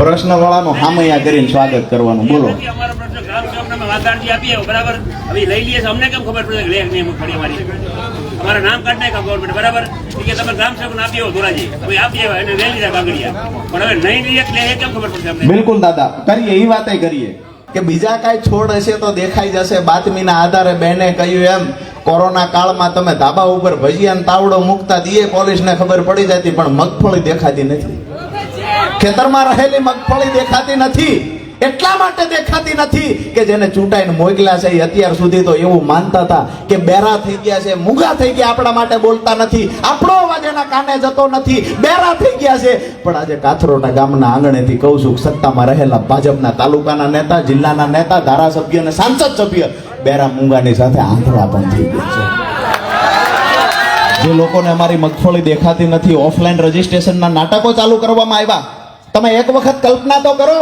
પ્રશ્ન વાળાનો હામૈયા કરીને સ્વાગત કરવાનું બોલો. અમારો પ્રશ્ન ગ્રામ સેવકને અમે વાતાવરણથી આપીએ બરાબર? હવે લઈ લઈએ અમને કેમ ખબર પડે? કે લેખ નહીં એમ ખડી અમારી. અમારા નામ કાઢ નાખ્યા ગવર્મેન્ટ બરાબર? કે તમે ગ્રામ સેવકને આપી ધોરાજી. હવે આપીએ એને લઈ લીધા કાગળિયા પણ હવે નહીં લઈએ એટલે એ કેમ ખબર પડશે બિલકુલ દાદા. કરીએ એ વાતે કરીએ. કે બીજા કાંઈ છોડ હશે તો દેખાઈ જશે બાતમીના આધારે બેને કહ્યું એમ કોરોના કાળમાં તમે ધાબા ઉપર ભજીયા તાવડો મૂકતા દીએ પોલીસને ખબર પડી જતી પણ મગફળી દેખાતી નથી. ખેતરમાં રહેલી મગફળી દેખાતી નથી. એટલા માટે દેખાતી નથી કે જેને ચૂંટાઈને મોકલ્યા છે અત્યાર સુધી તો એવું માનતા હતા કે બેરા થઈ ગયા છે, મૂગા થઈ ગયા આપણા માટે બોલતા નથી. આપણો અવાજ એના કાને જતો નથી. બેરા થઈ ગયા છે. પણ આજે કાથરોટા ગામના આંગણેથી કહું છું, સત્તામાં રહેલા ભાજપના તાલુકાના નેતા, જિલ્લાના નેતા, ધારાસભ્ય અને સાંસદ સભ્ય બેરા મૂંગાની સાથે આંધળા પણ થઈ ગયા છે. જે લોકોને અમારી મગફળી દેખાતી નથી, ઓફલાઈન રજીસ્ટ્રેશનના નાટકો ચાલુ કરવામાં આવ્યા. તમે એક વખત કલ્પના તો કરો,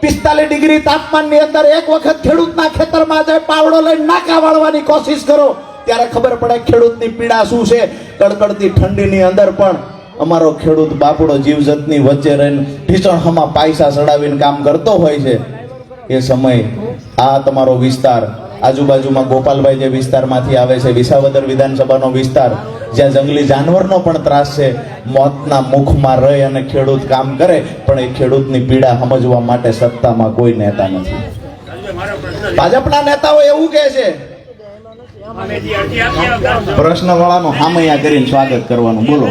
પિસ્તાલીસ ડિગ્રી તાપમાનની અંદર એક વખત ખેડૂતના ખેતરમાં જાય પાવડો લઈને નાકા વાળવાની કોશિશ કરો, ત્યારે ખબર પડે ખેડૂતની પીડા શું છે. કડકડતી ઠંડીની અંદર પણ અમારો ખેડૂત બાપડો જીવજંતની વચ્ચે રહીને ઢીચણહમાં પાયસા ચડાવીને કામ કરતો હોય છે. એ સમય આ તમારો વિસ્તાર આજુબાજુમાં ગોપાલભાઈ જે વિસ્તારમાંથી આવે છે, વિસાવદર વિધાનસભાનો વિસ્તાર, જ્યાં જંગલી જાનવરનો પણ ત્રાસ છે, મોતના મુખમાં રહી અને ખેડૂત કામ કરે, પણ એ ખેડૂતની પીડા સમજવા માટે સત્તામાં કોઈ નેતા નથી. ભાજપના નેતાઓ એવું કહે છે. પ્રશ્ન વાળાનો હામૈયા કરીને સ્વાગત કરવાનું, બોલો.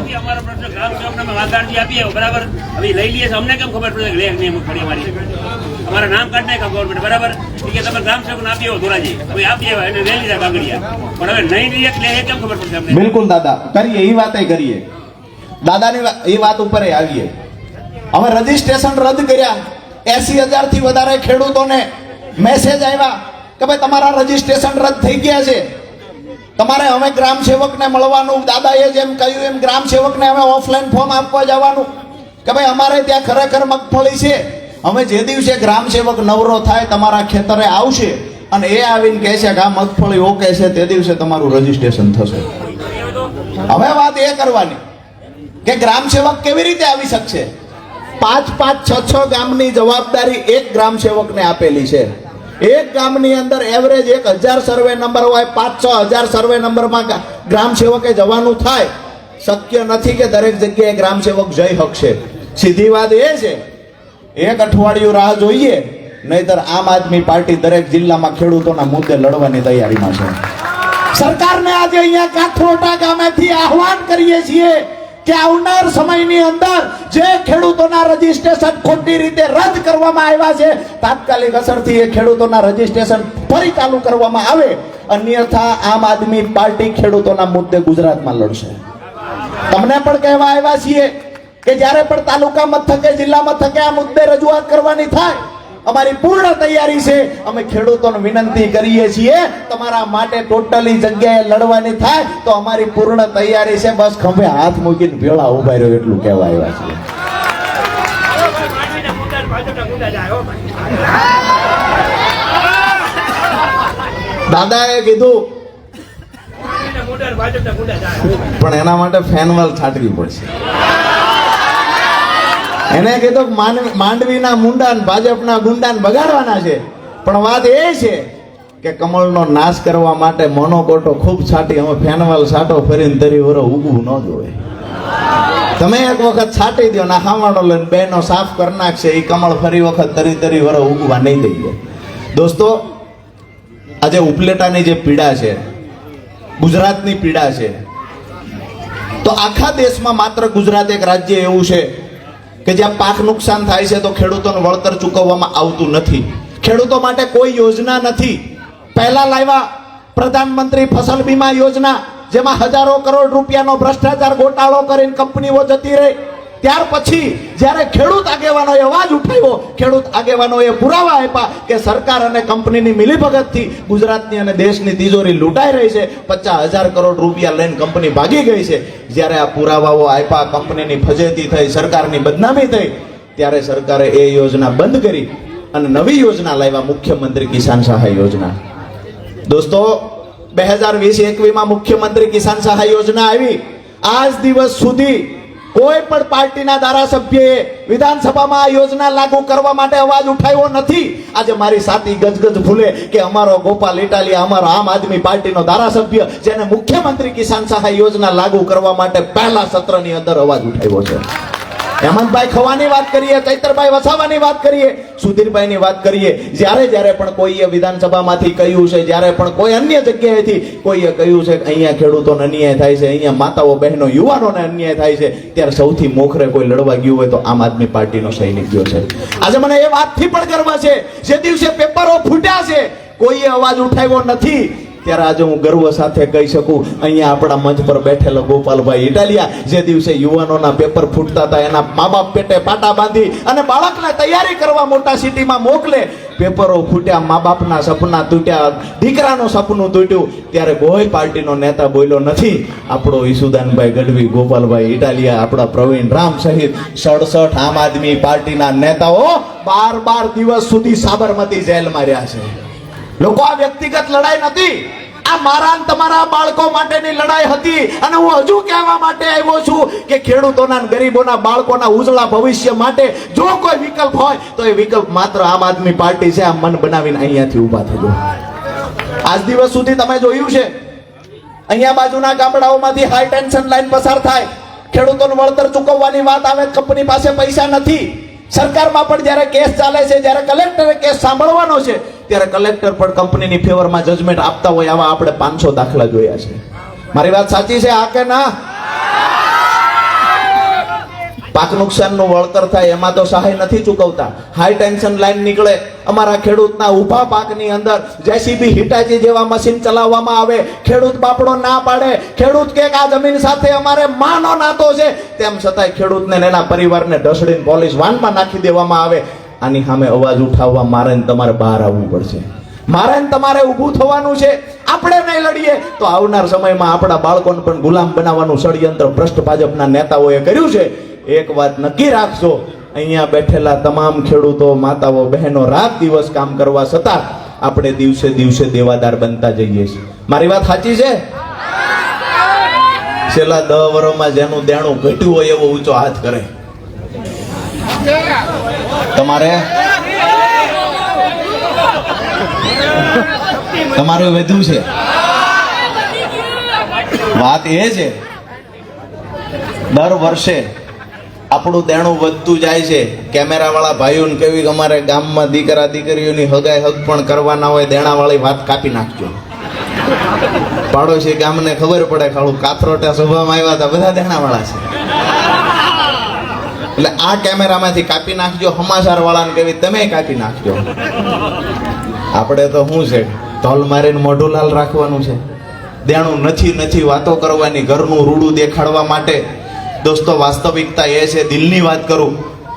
બરાબર? હવે લઈ લઈએ અમને કેમ ખબર પડે? અમારા નામ કાઢ નાખ્યા ગવર્મેન્ટ બરાબર? કે તમે ગ્રામ સેવક આપી આવો ધોરાજી. હવે આપીએ એને લઈ લીધા કાગળિયા પણ હવે નહીં લઈએ એટલે એ કેમ ખબર પડશે બિલકુલ દાદા, કરીએ એ વાતે કરીએ. દાદાની એ વાત ઉપર આવીએ. હવે રજીસ્ટ્રેશન રદ કર્યા. એસી હજારથી વધારે ખેડૂતોને મેસેજ આવ્યા કે ભાઈ તમારા રજીસ્ટ્રેશન રદ થઈ ગયા છે. તમારે હવે ગ્રામ સેવકને મળવાનું. દાદાએ જેમ કહ્યું એમ ગ્રામ સેવકને હવે ઓફલાઈન ફોર્મ આપવા જવાનું. કે ભાઈ અમારે ત્યાં ખરેખર મગફળી છે. હવે જે દિવસે ગ્રામ સેવક નવરો થાય, તમારા ખેતરે આવશે અને એ આવીને કહે છે કે આ મગફળી ઓકે છે, તે દિવસે તમારું રજીસ્ટ્રેશન થશે. હવે વાત એ કરવાની કે ગ્રામ સેવક કેવી રીતે આવી શકશે? પાંચ પાંચ છ છ ગામની જવાબદારી એક ગ્રામ સેવકને આપેલી છે. એક ગામની અંદર એવરેજ એક હજાર સર્વે નંબર હોય, પાંચ છ હજાર સર્વે નંબરમાં ગ્રામ સેવકે જવાનું થાય. શક્ય નથી કે દરેક જગ્યાએ ગ્રામ સેવક જઈ શકશે. સીધી વાત એ છે એક અઠવાડિયું રાહ જોઈએ, નહીતર આમ આદમી પાર્ટી દરેક જિલ્લામાં ખેડૂતોના મુદ્દે લડવાની તૈયારીમાં છે. સરકારને આજે અહીંયા કાથરોટા ગામેથી આહવાન કરીએ છીએ કે આવનાર સમયની અંદર જે ખેડૂતોના રજીસ્ટ્રેશન ખોટી રીતે રદ કરવામાં આવ્યા છે, તાત્કાલિક અસરથી એ ખેડૂતોના રજીસ્ટ્રેશન ફરી ચાલુ કરવામાં આવે, અન્યથા આમ આદમી પાર્ટી ખેડૂતોના મુદ્દે ગુજરાતમાં લડશે. તમને પણ કહેવા આવ્યા છીએ કે જ્યારે પણ તાલુકા મથકે જિલ્લા મથકે આ મુદ્દે રજૂઆત કરવાની થાય, અમારી પૂર્ણ તૈયારી છે. અમે ખેડૂતોને વિનંતી કરીએ છીએ, તમારા માટે ટોટલી જગ્યાએ લડવાની થાય, તો અમારી પૂર્ણ તૈયારી છે. બસ ખંભે હાથ મૂકીને ભેળા ઊભા રહ્યો એટલું કહેવા આવ્યા છીએ. દાદાએ કીધું, પણ એના માટે ફેનવાલ છાંટવી પડશે. એને કીધું કે માંડવીના મુંડા ભાજપના ગુંડા બગાડવાના છે. પણ વાત એ છે કે કમળનો નાશ કરવા માટે મોનોકોટો ખૂબ છાંટી અમે ફેનવાલ છાંટો ફરીને તરી વરો ઉગવું ન જોવે તમે એક વખત છાંટી દો ના હામાડો લઈને બેનો સાફ કરી નાખશે એ કમળ ફરી વખત તરી તરી વરો ઉગવા નહીં દઈએ દોસ્તો, આજે ઉપલેટાની જે પીડા છે, ગુજરાતની પીડા છે, તો આખા દેશમાં માત્ર ગુજરાત એક રાજ્ય એવું છે કે જ્યાં પાક નુકસાન થાય છે તો ખેડૂતોને વળતર ચૂકવવામાં આવતું નથી. ખેડૂતો માટે કોઈ યોજના નથી. પહેલા લાવ્યા પ્રધાનમંત્રી ફસલ બીમા યોજના, જેમાં હજારો કરોડ રૂપિયાનો ભ્રષ્ટાચાર ગોટાળો કરીને કંપનીઓ જતી રહી. ત્યાર પછી જ્યારે ખેડૂત આગેવાનોએ અવાજ ઉઠાવ્યો, ખેડૂત આગેવાનોએ પુરાવા આપ્યા કે સરકાર અને કંપનીની મિલીભગતથી ગુજરાતની અને દેશની તિજોરી લૂંટાઈ રહી છે. પચાસ હજાર કરોડ રૂપિયા લઈને કંપની ભાગી ગઈ છે. જ્યારે આ પુરાવાઓ આપ્યા, કંપનીની ફજેતી થઈ, સરકારની બદનામી થઈ, ત્યારે સરકારે એ યોજના બંધ કરી અને નવી યોજના લાવ્યા, મુખ્યમંત્રી કિસાન સહાય યોજના. દોસ્તો, બે હજાર વીસ એકવીમાં મુખ્યમંત્રી કિસાન સહાય યોજના આવી. આજ દિવસ સુધી કોઈ પણ પાર્ટીના ધારાસભ્યએ વિધાનસભામાં આ યોજના લાગુ કરવા માટે અવાજ ઉઠાવ્યો નથી. આજે મારી સાથી ગજગજ ભૂલે કે અમારો ગોપાલ ઇટાલિયા, અમારો આમ આદમી પાર્ટીનો ધારાસભ્ય, જેને મુખ્યમંત્રી કિસાન સહાય યોજના લાગુ કરવા માટે પહેલા સત્રની અંદર અવાજ ઉઠાવ્યો છે. હેમંતભાઈ ખવાની વાત કરીએ, ચૈતરભાઈ વસાવાની વાત કરીએ, સુધીરભાઈની વાત કરીએ. જ્યારે જ્યારે પણ કોઈએ વિધાનસભામાંથી કહ્યું છે, જ્યારે પણ કોઈ અન્ય જગ્યાએથી કોઈએ કહ્યું છે કે અહીંયા ખેડૂતોને અન્યાય થાય છે, અહીંયા માતાઓ, બહેનો, યુવાનોને અન્યાય થાય છે, ત્યારે સૌથી મોખરે કોઈ લડવા ગયું હોય તો આમ આદમી પાર્ટીનો સૈનિક ગયો છે. આજે મને એ વાતથી પણ ગર્વ છે, જે દિવસે પેપરો ફૂટ્યા છે, કોઈએ અવાજ ઉઠાવ્યો નથી ત્યારે આજે હું ગર્વ સાથે કહી શકું, અહીંયા આપણા મંચ પર બેઠેલો ગોપાલભાઈ ઇટાલિયા, જે દિવસે યુવાનોના પેપર ફૂટતા હતા, એના મા બાપ પેટે પાટા બાંધી અને બાળકને તૈયારી કરવા મોટા સિટીમાં મોકલે. પેપરો ફૂટ્યા મા બાપના સપના તૂટ્યા, દીકરાનું સપનું તૂટ્યું. ત્યારે કોઈ પાર્ટીનો નેતા બોલ્યો નથી. આપણો ઈસુદાનભાઈ ગઢવી, ગોપાલભાઈ ઇટાલિયા, આપણા પ્રવીણ રામ સહિત સડસઠ આમ આદમી પાર્ટીના નેતાઓ બાર બાર દિવસ સુધી સાબરમતી જેલમાં રહ્યા છે. લોકો આ વ્યક્તિગત લડાઈ નથી. આ મારા તમારા બાળકો માટેની લડાઈ હતી અને હું હજુ કહેવા માટે આવ્યો છું કે ખેડૂતોના ગરીબોના બાળકોના ઉજળા ભવિષ્ય માટે જો કોઈ વિકલ્પ હોય તો એ વિકલ્પ માત્ર આમ આદમી પાર્ટી છે. આ મન બનાવીને અહીંયાથી ઊભા થજો. આજ દિવસ સુધી તમે જોયું છે. અહીંયા બાજુના ગામડાઓમાંથી હાઈ ટેન્શન લાઈન પસાર થાય. ખેડૂતોનું વળતર ચૂકવવાની વાત આવે કંપની પાસે પૈસા નથી. સરકારમાં પણ જ્યારે કેસ ચાલે છે, જ્યારે કલેક્ટરે કેસ સાંભળવાનો છે ત્યારે કલેક્ટર પણ કંપનીની ફેવરમાં જજમેન્ટ આપતા હોય આવા આપણે પાંચસો દાખલા જોયા છે. મારી વાત સાચી છે? આ કે ના? પાક નુકસાનનું વળતર થાય, એમાં તો સહાય નથી ચૂકવતા. હાઈ ટેન્શન લાઈન નીકળે. અમારા ખેડૂતના ઊભા પાકની અંદર જેસીબી હિટાચી જેવા મશીન ચલાવવામાં આવે. ખેડૂત બાપડો ના પાડે. ખેડૂત કે આ જમીન સાથે અમારે માનો નાતો છે? તેમ છતાંય ખેડૂતને એના પરિવારને ઢસડીને પોલીસ વાનમાં નાખી દેવામાં આવે. આની સામે અવાજ ઉઠાવવા મારે તમારે બહાર આવવું પડશે. મારે તમારે ઊભું થવાનું છે. આપણે નહીં લડીએ. તો આવનાર સમયમાં આપણા બાળકોને પણ ગુલામ બનાવવાનું ષડયંત્ર ભ્રષ્ટ ભાજપના નેતાઓએ કર્યું છે. એક વાત નક્કી રાખજો. અહીંયા બેઠેલા તમામ ખેડૂતો, માતાઓ, બહેનો રાત દિવસ કામ કરવા છતાં આપણે દિવસે દિવસે દેવાદાર બનતા જઈએ છીએ. મારી વાત સાચી છે? છેલ્લા દહ વર્ષમાં જેનું દેણું ઘટ્યું હોય એવો ઊંચો હાથ કરે. તમારે? તમારે વધુ છે. વાત એ છે, દર વર્ષે આપણું દેણું વધતું જાય છે. કેમેરાવાળા ભાઈઓને કેવી અમારે ગામમાં દીકરા દીકરીઓની હગાઈ હગ પણ કરવાના હોય, દેણાવાળી વાત કાપી નાખજો. પાડોશી ગામને ખબર પડે ખાલું કાથરોટા સભામાં આવ્યા હતા, બધા દેણાવાળા છે. એટલે આ કેમેરામાંથી કાપી નાખજો સમાચાર વાળાને કેવી તમે કાપી નાખજો. આપણે તો શું છે ધોલ મારીને મોઢું લાલ રાખવાનું છે. દેણું નથી નથી વાતો કરવાની, ઘરનું રૂડું દેખાડવા માટે. દોસ્તો, વાસ્તવિકતા એ છે, દિલની વાત કરું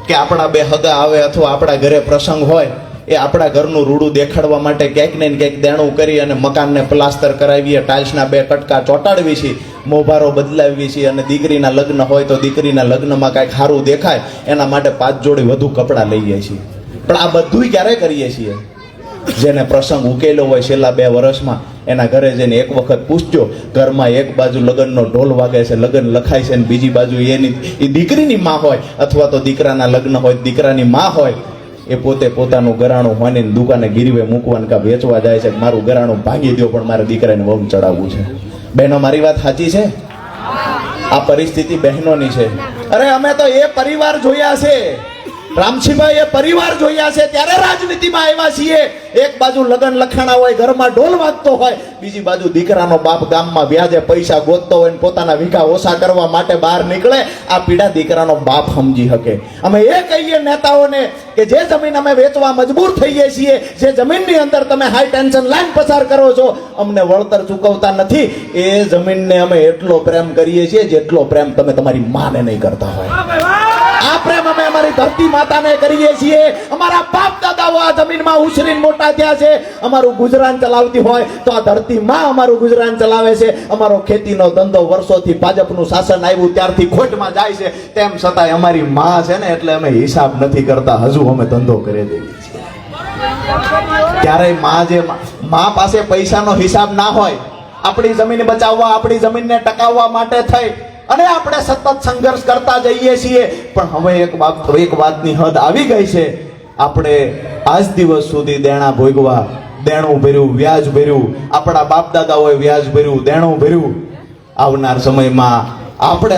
કે આપણા બે હદા આવે અથવા આપણા ઘરે પ્રસંગ હોય એ આપણા ઘરનું રૂડું દેખાડવા માટે ક્યાંક ને ક્યાંક દેણું કરી અને મકાનને પ્લાસ્ટર કરાવીએ ટાઇલ્સના બે કટકા ચોંટાડવી છીએ મોભારો બદલાવી છીએ અને દીકરીના લગ્ન હોય તો દીકરીના લગ્નમાં કાંઈક સારું દેખાય, એના માટે પાંચ જોડી વધુ કપડાં લઈએ છીએ. પણ આ બધુંય ક્યારે કરીએ છીએ? જેને પ્રસંગ ઉકેલો હોય છેલ્લા બે વર્ષમાં, એના ઘરે જઈને એક વખત પૂછજો, ઘરમાં એક બાજુ લગ્નનો ઢોલ વાગે છે, લગ્ન લખાય છે ને બીજી બાજુ એની, એ દીકરીની માં હોય, અથવા તો દીકરાના લગ્ન હોય, દીકરાની માં હોય એ પોતે પોતાનું ગરાણું હોની દુકાને ગીરવે મૂકવાનું કા વેચવા જાય છે મારું ગરાણું ભાંગી દો પણ મારે દીકરાને વહુ ચડાવવું છે. બહેનો, મારી વાત સાચી છે? આ પરિસ્થિતિ બહેનોની છે. અરે, અમે તો એ પરિવાર જોયા છે. રામસિંહભાઈ એ પરિવાર જોયા છે, ત્યારે રાજનીતિમાં આવ્યા છીએ. એક બાજુ લગન લખાણા હોય, ઘરમાં ઢોલ વાગતો હોય, બીજી બાજુ દીકરાનો બાપ ગામમાં વ્યાજે પૈસા ગોતતો હોય પોતાના વિકા ઓછા કરવા માટે બહાર નીકળે, આ પીડા દીકરાનો બાપ સમજી શકે. અમે એ કહીએ નેતાઓને કે જે જમીન અમે વેચવા મજબૂર થઈએ છીએ, જે જમીનની અંદર તમે હાઈ ટેન્શન લાઈન પસાર કરો છો, અમને વળતર ચૂકવતા નથી. એ જમીનને અમે એટલો પ્રેમ કરીએ છીએ જેટલો પ્રેમ તમે તમારી માને નહીં કરતા હોય. પ્રેમ અમે અમારી ધરતી માતાને કરીએ છીએ. અમારા બાપ દાદાઓ આ જમીનમાં ઉછરીને મોટા થયા છે. અમારું ગુજરાન ચલાવતી હોય તો આ ધરતી માં અમારું ગુજરાન ચલાવે છે. અમારો ખેતીનો ધંધો વર્ષોથી ભાજપનું શાસન આવ્યું, ત્યારથી ખોટમાં જાય છે. તેમ છતાંય અમારી માં છે ને, એટલે અમે હિસાબ નથી કરતા. હજુ અમે ધંધો કરી દઈએ છીએ. ત્યારે માં જે માં પાસે પૈસાનો હિસાબ ના હોય, આપણી જમીન બચાવવા, આપણી જમીનને ટકાવવા માટે થઈ અને આપણે સતત સંઘર્ષ કરતા જઈએ છીએ. પણ હવે એક વાત એક વાતની હદ આવી ગઈ છે. આપણે આજ દિવસ સુધી દેણા ભોગવા, દેણું ભર્યું, વ્યાજ ભર્યું. આપણા બાપ દાદાઓએ વ્યાજ ભર્યું, દેણું ભર્યું. આવનાર સમયમાં આપણે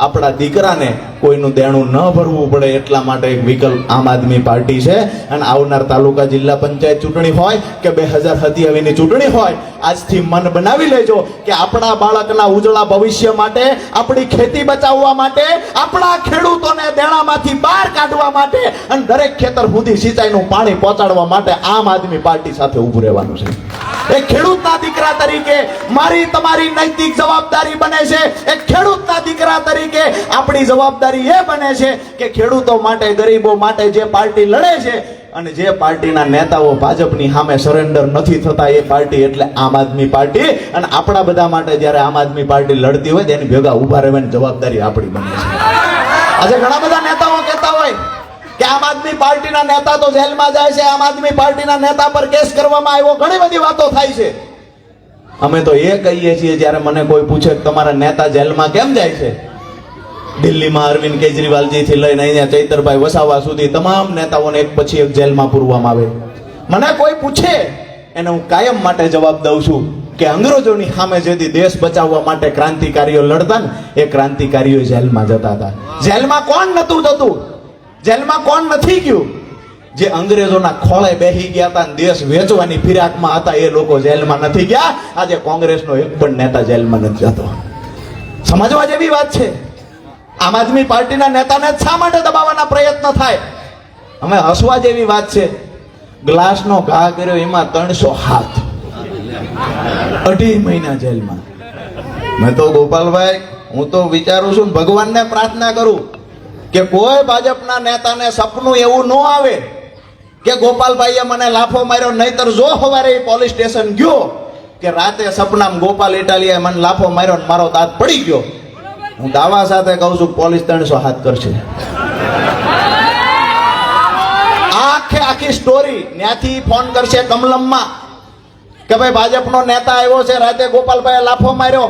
આપણા દીકરાને કોઈનું દેણું ન ભરવું પડે એટલા માટે એક વિકલ્પ આમ આદમી પાર્ટી છે. અને આવનાર તાલુકા જિલ્લા પંચાયત ચૂંટણી હોય કે બે હજાર સત્યાવીસની ચૂંટણી હોય, આજથી મન બનાવી લેજો કે આપણા બાળકના ઉજળા ભવિષ્ય માટે, આપણી ખેતી બચાવવા માટે, આપણા ખેડૂતોને દેણામાંથી બહાર કાઢવા માટે અને દરેક ખેતર સુધી સિંચાઈનું પાણી પહોંચાડવા માટે આમ આદમી પાર્ટી સાથે ઊભું રહેવાનું છે. એક ખેડૂતના દીકરા તરીકે મારી તમારી નૈતિક જવાબદારી બને છે. એક ખેડૂતના દીકરા તરીકે આપણી જવાબદારી એ બને છે કે ખેડૂતો માટે, ગરીબો માટે જે પાર્ટી લડે છે અને જે પાર્ટીના નેતાઓ ભાજપની સામે સરેન્ડર નથી થતા, એ પાર્ટી એટલે આમ આદમી પાર્ટી. અને આપણા બધા માટે જ્યારે આમ આદમી પાર્ટી લડતી હોય તેની ભેગા ઊભા રહેવાની જવાબદારી આપણી બને છે. આજે ઘણા બધા નેતાઓ કહેતા હોય કે આમ આદમી પાર્ટીના નેતા તો જેલમાં જાય છે, આમ આદમી પાર્ટીના નેતા પર કેસ કરવામાં આવ્યો, ઘણી બધી વાતો થાય છે. અમે તો એ કહીએ છીએ, જ્યારે મને કોઈ પૂછે કે તમારા નેતા જેલમાં કેમ જાય છે? દિલ્હીમાં અરવિંદ કેજરીવાલજી થી લઈને અહીંયા ચૈતરભાઈ વસાવા સુધી તમામ નેતાઓને એક પછી એક જેલમાં પૂરવામાં આવે. મને કોઈ પૂછે, એને હું કાયમ માટે જવાબ દઉં છું કે અંગ્રેજોની સામે જેથી દેશ બચાવવા માટે ક્રાંતિકારીઓ લડતા ને, એ ક્રાંતિકારીઓ જેલમાં જતા હતા. જેલમાં કોણ નતું જતું? જેલમાં કોણ નથી ગયું? જે અંગ્રેજોના ખોળે બેહી ગયા હતા દેશ વેચવાની ફિરાકમાં હતા, એ લોકો જેલમાં નથી ગયા. આજે કોંગ્રેસનો એક પણ નેતા જેલમાં નથી જતો. સમજવા જેવી વાત છે. આમ આદમી પાર્ટીના નેતાને શા માટે દબાવવાના પ્રયત્ન થાય? અમે હસવા જેવી વાત છે. ગ્લાસનો ઘા કર્યો, એમાં ત્રણસો હાથ. અઢી મહિના જેલમાં. મેં તો ગોપાલભાઈ, હું તો વિચારું છું ભગવાનને પ્રાર્થના કરું. કે કોઈ ભાજપના નેતાને સપનું એવું ન આવે કે ગોપાલભાઈએ મને લાફો માર્યો, નહીતર જો સવારે પોલીસ સ્ટેશન ગયો કે રાતે સપનામાં ગોપાલ ઇટાલિયાએ મને લાફો માર્યો ને મારો દાંત પડી ગયો. હું દાવા સાથે કહું છું પોલીસ ત્રણસો હાથ કરશે. આખે આખી સ્ટોરી ત્યાંથી ફોન કરશે કમલમમાં કે ભાઈ ભાજપનો નેતા આવ્યો છે, રાતે ગોપાલભાઈએ લાફો માર્યો.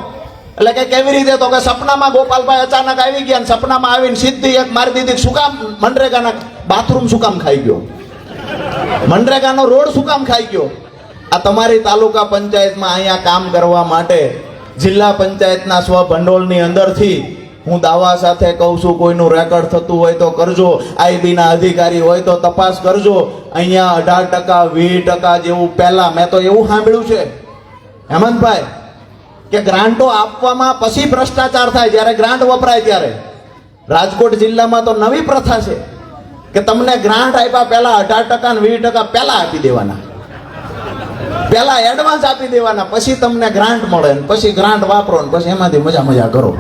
એટલે કે કેવી રીતે? તો કે સપનામાં ગોપાલભાઈ અચાનક આવી ગયા સપનામાં આવીને સીધી એક મારી દીધી શું કામ? મનરેગાના બાથરૂમ શું કામ ખાઈ ગયો? મનરેગાનો રોડ શું કામ ખાઈ ગયો? આ તમારી તાલુકા પંચાયતમાં અહીંયા કામ કરવા માટે જિલ્લા પંચાયતના સ્વ ભંડોળની અંદરથી હું દાવા સાથે કહું છું, કોઈનું રેકોર્ડ થતું હોય તો કરજો. આઈબીના અધિકારી હોય તો તપાસ કરજો. અહીંયા અઢાર ટકા, વીસ ટકા જેવું પહેલાં, મેં તો એવું સાંભળ્યું છે. હેમંતભાઈ કે ગ્રાન્ટો આપવામાં પછી ભ્રષ્ટાચાર થાય જ્યારે ગ્રાન્ટ વપરાય ત્યારે. રાજકોટ જિલ્લામાં તો નવી પ્રથા છે કે તમને ગ્રાન્ટ આપ્યા પહેલા અઢાર ટકા ને વીસ ટકા પહેલા આપી દેવાના. પહેલા એડવાન્સ આપી દેવાના, પછી તમને ગ્રાન્ટ મળે ને પછી ગ્રાન્ટ વાપરો ને પછી એમાંથી મજા મજા કરો.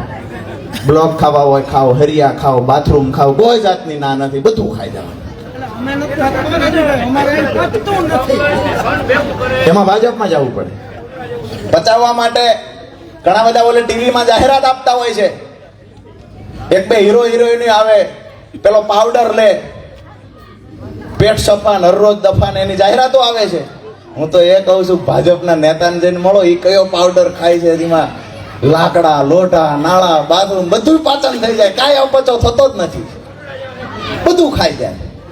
બ્લોક ખાવા હોય, ખાઓ, હરિયા ખાઓ, બાથરૂમ ખાઓ, કોઈ જાતની ના નથી, બધું ખાઈ જવાનું. એમાં ભાજપમાં જવું પડે. બચાવવા માટે ઘણા બધા ઓલે ટીવીમાં જાહેરાત આપતા હોય છે. એક બે હીરો હિરોઈન આવે, પેલો પાવડર લે. પેટ સફાન, હરરોજ દફાન, એની જાહેરાતો આવે છે. હું તો એ કહું છું, ભાજપના નેતાને જઈને મળો એ કયો પાવડર ખાય છે એમાં? લાકડા લોટા નાળા, બાથરૂમ બધું પાચન થઈ જાય. કાંઈ અપચો થતો જ નથી. બધું ખાઈ જાય.